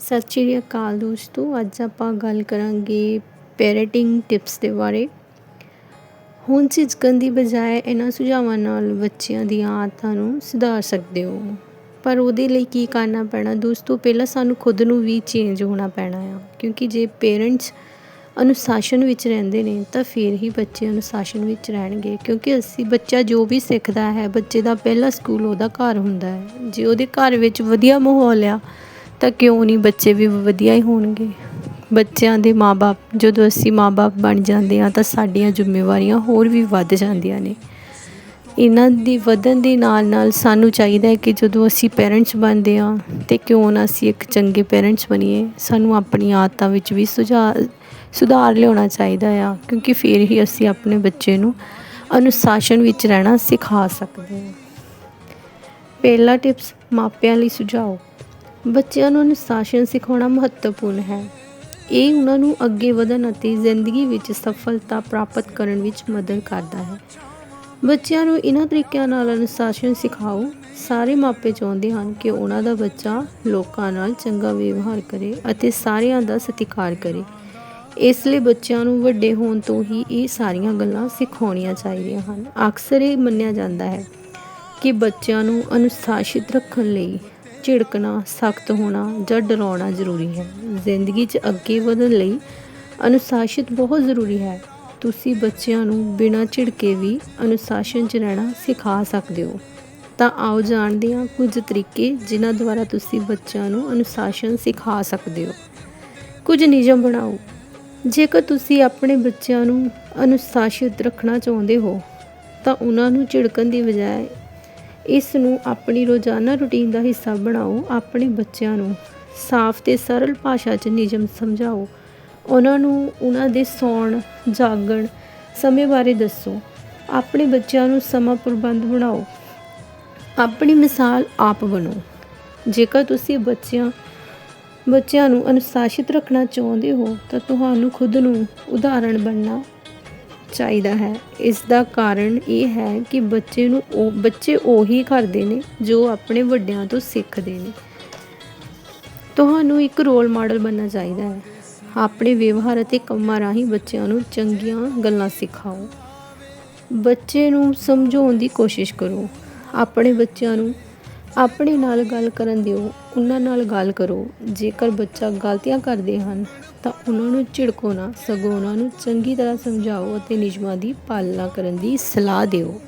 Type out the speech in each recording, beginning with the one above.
ਸਤਿ ਸ਼੍ਰੀ ਅਕਾਲ ਦੋਸਤੋ, ਅੱਜ ਆਪਾਂ ਗੱਲ ਕਰਾਂਗੇ ਪੈਰੈਂਟਿੰਗ ਟਿਪਸ ਦੇ ਬਾਰੇ। ਹੁਣ ਝਿਜਕਣ ਦੀ ਬਜਾਏ ਇਹਨਾਂ ਸੁਝਾਵਾਂ ਨਾਲ ਬੱਚਿਆਂ ਦੀਆਂ ਆਦਤਾਂ ਨੂੰ ਸੁਧਾਰ ਸਕਦੇ ਹੋ। ਪਰ ਉਹਦੇ ਲਈ ਕੀ ਕਰਨਾ ਪੈਣਾ? ਦੋਸਤੋ, ਪਹਿਲਾਂ ਸਾਨੂੰ ਖੁਦ ਨੂੰ ਵੀ ਚੇਂਜ ਹੋਣਾ ਪੈਣਾ ਆ। ਕਿਉਂਕਿ ਜੇ ਪੇਰੈਂਟਸ ਅਨੁਸ਼ਾਸਨ ਵਿੱਚ ਰਹਿੰਦੇ ਨੇ, ਤਾਂ ਫਿਰ ਹੀ ਬੱਚੇ ਅਨੁਸ਼ਾਸਨ ਵਿੱਚ ਰਹਿਣਗੇ। ਕਿਉਂਕਿ ਅਸੀਂ ਬੱਚਾ ਜੋ ਵੀ ਸਿੱਖਦਾ ਹੈ, ਬੱਚੇ ਦਾ ਪਹਿਲਾ ਸਕੂਲ ਉਹਦਾ ਘਰ ਹੁੰਦਾ ਹੈ। ਜੇ ਉਹਦੇ ਘਰ ਵਿੱਚ ਵਧੀਆ ਮਾਹੌਲ ਆ ਤਾਂ ਕਿਉਂ ਨਹੀਂ ਬੱਚੇ ਵੀ ਵਧੀਆ ਹੀ ਹੋਣਗੇ? ਬੱਚਿਆਂ ਦੇ ਮਾਪੇ ਜਦੋਂ ਅਸੀਂ ਮਾਪੇ ਬਣ ਜਾਂਦੇ ਆ ਤਾਂ ਸਾਡੀਆਂ ਜ਼ਿੰਮੇਵਾਰੀਆਂ ਹੋਰ ਵੀ ਵੱਧ ਜਾਂਦੀਆਂ ਨੇ। ਇਹਨਾਂ ਦੀ ਵਧਣ ਦੇ ਨਾਲ ਨਾਲ ਸਾਨੂੰ ਚਾਹੀਦਾ ਹੈ ਕਿ ਜਦੋਂ ਅਸੀਂ ਪੇਰੈਂਟਸ ਬਣਦੇ ਆ ਤੇ ਕਿਉਂ ਨਾ ਅਸੀਂ ਇੱਕ ਚੰਗੇ ਪੇਰੈਂਟਸ ਬਣੀਏ, ਸਾਨੂੰ ਆਪਣੀ ਆਦਤਾਂ ਵਿੱਚ ਵੀ ਸੁਝਾਅ ਸੁਧਾਰ ਲਿਆਉਣਾ ਚਾਹੀਦਾ ਆ, ਕਿਉਂਕਿ ਫਿਰ ਹੀ ਅਸੀਂ ਆਪਣੇ ਬੱਚੇ ਨੂੰ ਅਨੁਸ਼ਾਸਨ ਵਿੱਚ ਰਹਿਣਾ ਸਿਖਾ ਸਕਦੇ ਹਾਂ। ਪਹਿਲਾ ਟਿਪਸ ਮਾਪਿਆਂ ਲਈ ਸੁਝਾਓ। ਬੱਚਿਆਂ ਨੂੰ ਅਨੁਸ਼ਾਸਨ ਸਿਖਾਉਣਾ ਮਹੱਤਵਪੂਰਨ ਹੈ। ਇਹ ਉਹਨਾਂ ਨੂੰ ਅੱਗੇ ਵਧਣ ਅਤੇ ਜ਼ਿੰਦਗੀ ਵਿੱਚ ਸਫਲਤਾ ਪ੍ਰਾਪਤ ਕਰਨ ਵਿੱਚ ਮਦਦ ਕਰਦਾ ਹੈ। ਬੱਚਿਆਂ ਨੂੰ ਇਹਨਾਂ ਤਰੀਕਿਆਂ ਨਾਲ ਅਨੁਸ਼ਾਸਨ ਸਿਖਾਓ। ਸਾਰੇ ਮਾਪੇ ਚਾਹੁੰਦੇ ਹਨ ਕਿ ਉਹਨਾਂ ਦਾ ਬੱਚਾ ਲੋਕਾਂ ਨਾਲ ਚੰਗਾ ਵਿਵਹਾਰ ਕਰੇ ਅਤੇ ਸਾਰਿਆਂ ਦਾ ਸਤਿਕਾਰ ਕਰੇ। ਇਸ ਲਈ ਬੱਚਿਆਂ ਨੂੰ ਵੱਡੇ ਹੋਣ ਤੋਂ ਹੀ ਇਹ ਸਾਰੀਆਂ ਗੱਲਾਂ ਸਿਖਾਉਣੀਆਂ ਚਾਹੀਦੀਆਂ ਹਨ। ਅਕਸਰ ਇਹ ਮੰਨਿਆ ਜਾਂਦਾ ਹੈ ਕਿ ਬੱਚਿਆਂ ਨੂੰ ਅਨੁਸ਼ਾਸਿਤ ਰੱਖਣ ਲਈ ਝਿੜਕਣਾ, ਸਖਤ ਹੋਣਾ ਜਾਂ ਡਰਾਉਣਾ ਜ਼ਰੂਰੀ ਹੈ। ਜ਼ਿੰਦਗੀ 'ਚ ਅੱਗੇ ਵਧਣ ਲਈ ਅਨੁਸ਼ਾਸਿਤ ਬਹੁਤ ਜ਼ਰੂਰੀ ਹੈ। ਤੁਸੀਂ ਬੱਚਿਆਂ ਨੂੰ ਬਿਨਾਂ ਝਿੜਕੇ ਵੀ ਅਨੁਸ਼ਾਸਨ 'ਚ ਰਹਿਣਾ ਸਿਖਾ ਸਕਦੇ ਹੋ। ਤਾਂ ਆਓ ਜਾਣਦੇ ਹਾਂ ਕੁਝ ਤਰੀਕੇ ਜਿਨ੍ਹਾਂ ਦੁਆਰਾ ਤੁਸੀਂ ਬੱਚਿਆਂ ਨੂੰ ਅਨੁਸ਼ਾਸਨ ਸਿਖਾ ਸਕਦੇ ਹੋ। ਕੁਝ ਨਿਯਮ ਬਣਾਓ। ਜੇਕਰ ਤੁਸੀਂ ਆਪਣੇ ਬੱਚਿਆਂ ਨੂੰ ਅਨੁਸ਼ਾਸਿਤ ਰੱਖਣਾ ਚਾਹੁੰਦੇ ਹੋ, ਤਾਂ ਉਹਨਾਂ ਨੂੰ ਝਿੜਕਣ ਦੀ ਬਜਾਏ ਇਸ ਨੂੰ ਆਪਣੀ ਰੋਜ਼ਾਨਾ ਰੁਟੀਨ ਦਾ ਹਿੱਸਾ ਬਣਾਓ, ਆਪਣੇ ਬੱਚਿਆਂ ਨੂੰ। ਸਾਫ਼ ਤੇ ਸਰਲ ਭਾਸ਼ਾ 'ਚ ਨਿਯਮ ਸਮਝਾਓ। ਉਹਨਾਂ ਨੂੰ ਉਹਨਾਂ ਦੇ ਸੌਣ, ਜਾਗਣ ਸਮੇਂ ਬਾਰੇ ਦੱਸੋ। ਆਪਣੇ ਬੱਚਿਆਂ ਨੂੰ ਸਮਾਂ ਪ੍ਰਬੰਧ ਬਣਾਓ। ਆਪਣੀ ਮਿਸਾਲ ਆਪ ਬਣੋ। ਜੇਕਰ ਤੁਸੀਂ ਬੱਚਿਆਂ ਬੱਚਿਆਂ ਨੂੰ ਅਨੁਸ਼ਾਸਿਤ ਰੱਖਣਾ ਚਾਹੁੰਦੇ ਹੋ, ਤਾਂ ਤੁਹਾਨੂੰ ਖੁਦ ਨੂੰ ਉਦਾਹਰਣ ਬਣਨਾ ਚਾਹੀਦਾ ਹੈ। ਇਸ ਦਾ ਕਾਰਨ ਇਹ ਹੈ ਕਿ ਬੱਚੇ ਨੂੰ ਉਹ, ਬੱਚੇ ਉਹੀ ਕਰਦੇ ਨੇ ਜੋ ਆਪਣੇ ਵੱਡਿਆਂ ਤੋਂ ਸਿੱਖਦੇ ਨੇ। ਤੁਹਾਨੂੰ ਇੱਕ ਰੋਲ ਮਾਡਲ ਬਣਨਾ ਚਾਹੀਦਾ ਹੈ। ਆਪਣੇ ਵਿਵਹਾਰ ਅਤੇ ਕੰਮਾਂ ਰਾਹੀਂ ਬੱਚਿਆਂ ਨੂੰ ਚੰਗੀਆਂ ਗੱਲਾਂ ਸਿਖਾਓ। ਬੱਚੇ ਨੂੰ ਸਮਝਾਉਣ ਦੀ ਕੋਸ਼ਿਸ਼ ਕਰੋ। ਆਪਣੇ ਬੱਚਿਆਂ ਨੂੰ ਆਪਣੇ ਨਾਲ ਗੱਲ ਕਰਨ ਦਿਓ, ਉਹਨਾਂ ਨਾਲ ਗੱਲ ਕਰੋ। ਜੇਕਰ ਬੱਚਾ ਗਲਤੀਆਂ ਕਰਦੇ ਹਨ, ਤਾਂ ਉਹਨਾਂ ਨੂੰ ਝਿੜਕੋ ਨਾ, ਸਗੋਂ ਉਹਨਾਂ ਨੂੰ ਚੰਗੀ ਤਰ੍ਹਾਂ ਸਮਝਾਓ ਅਤੇ ਨਿਯਮਾਂ ਦੀ ਪਾਲਣਾ ਕਰਨ ਦੀ ਸਲਾਹ ਦਿਓ।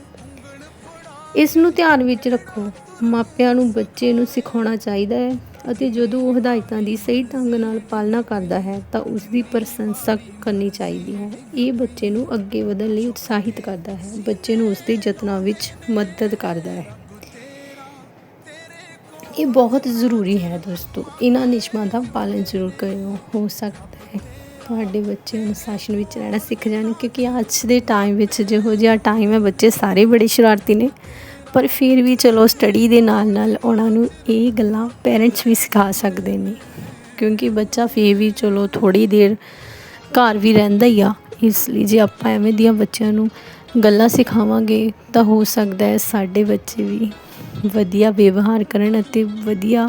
ਇਸ ਨੂੰ ਧਿਆਨ ਵਿੱਚ ਰੱਖੋ। ਮਾਪਿਆਂ ਨੂੰ ਬੱਚੇ ਨੂੰ ਸਿਖਾਉਣਾ ਚਾਹੀਦਾ ਹੈ ਅਤੇ ਜਦੋਂ ਉਹ ਹਦਾਇਤਾਂ ਦੀ ਸਹੀ ਢੰਗ ਨਾਲ ਪਾਲਣਾ ਕਰਦਾ ਹੈ, ਤਾਂ ਉਸ ਦੀ ਪ੍ਰਸ਼ੰਸਾ ਕਰਨੀ ਚਾਹੀਦੀ ਹੈ। ਇਹ ਬੱਚੇ ਨੂੰ ਅੱਗੇ ਵਧਣ ਲਈ ਉਤਸ਼ਾਹਿਤ ਕਰਦਾ ਹੈ। ਬੱਚੇ ਨੂੰ ਉਸ ਦੇ ਯਤਨਾਂ ਵਿੱਚ ਮਦਦ ਕਰਦਾ ਹੈ। ਇਹ ਬਹੁਤ ਜ਼ਰੂਰੀ ਹੈ ਦੋਸਤੋ, ਇਹਨਾਂ ਨਿਯਮਾਂ ਦਾ ਪਾਲਣ ਜ਼ਰੂਰ ਕਰਿਓ, ਹੋ ਸਕਦਾ ਹੈ। ਤੁਹਾਡੇ ਬੱਚੇ ਅਨੁਸ਼ਾਸਨ ਵਿੱਚ ਰਹਿਣਾ ਸਿੱਖ ਜਾਣ, ਕਿਉਂਕਿ ਅੱਜ ਦੇ ਟਾਈਮ ਵਿੱਚ ਜਿਹੋ ਜਿਹਾ ਟਾਈਮ ਹੈ, ਬੱਚੇ ਸਾਰੇ ਬੜੇ ਸ਼ਰਾਰਤੀ ਨੇ। ਪਰ ਫਿਰ ਵੀ ਚਲੋ ਸਟੱਡੀ ਦੇ ਨਾਲ ਨਾਲ ਉਹਨਾਂ ਨੂੰ ਇਹ ਗੱਲਾਂ ਪੇਰੈਂਟਸ ਵੀ ਸਿਖਾ ਸਕਦੇ ਨੇ। ਕਿਉਂਕਿ ਬੱਚਾ ਫਿਰ ਵੀ ਚਲੋ ਥੋੜੀ ਦੇਰ ਘਰ ਵੀ ਰਹਿੰਦਾ ਹੀ ਆ, ਇਸ ਲਈ ਜੇ ਆਪਾਂ ਐਵੇਂ ਦੀਆਂ ਬੱਚਿਆਂ ਨੂੰ ਗੱਲਾਂ ਸਿਖਾਵਾਂਗੇ, ਤਾਂ ਹੋ ਸਕਦਾ ਹੈ ਸਾਡੇ ਬੱਚੇ ਵੀ ਵਧੀਆ ਵਿਵਹਾਰ ਕਰਨ ਅਤੇ ਵਧੀਆ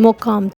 ਮੁਕਾਮ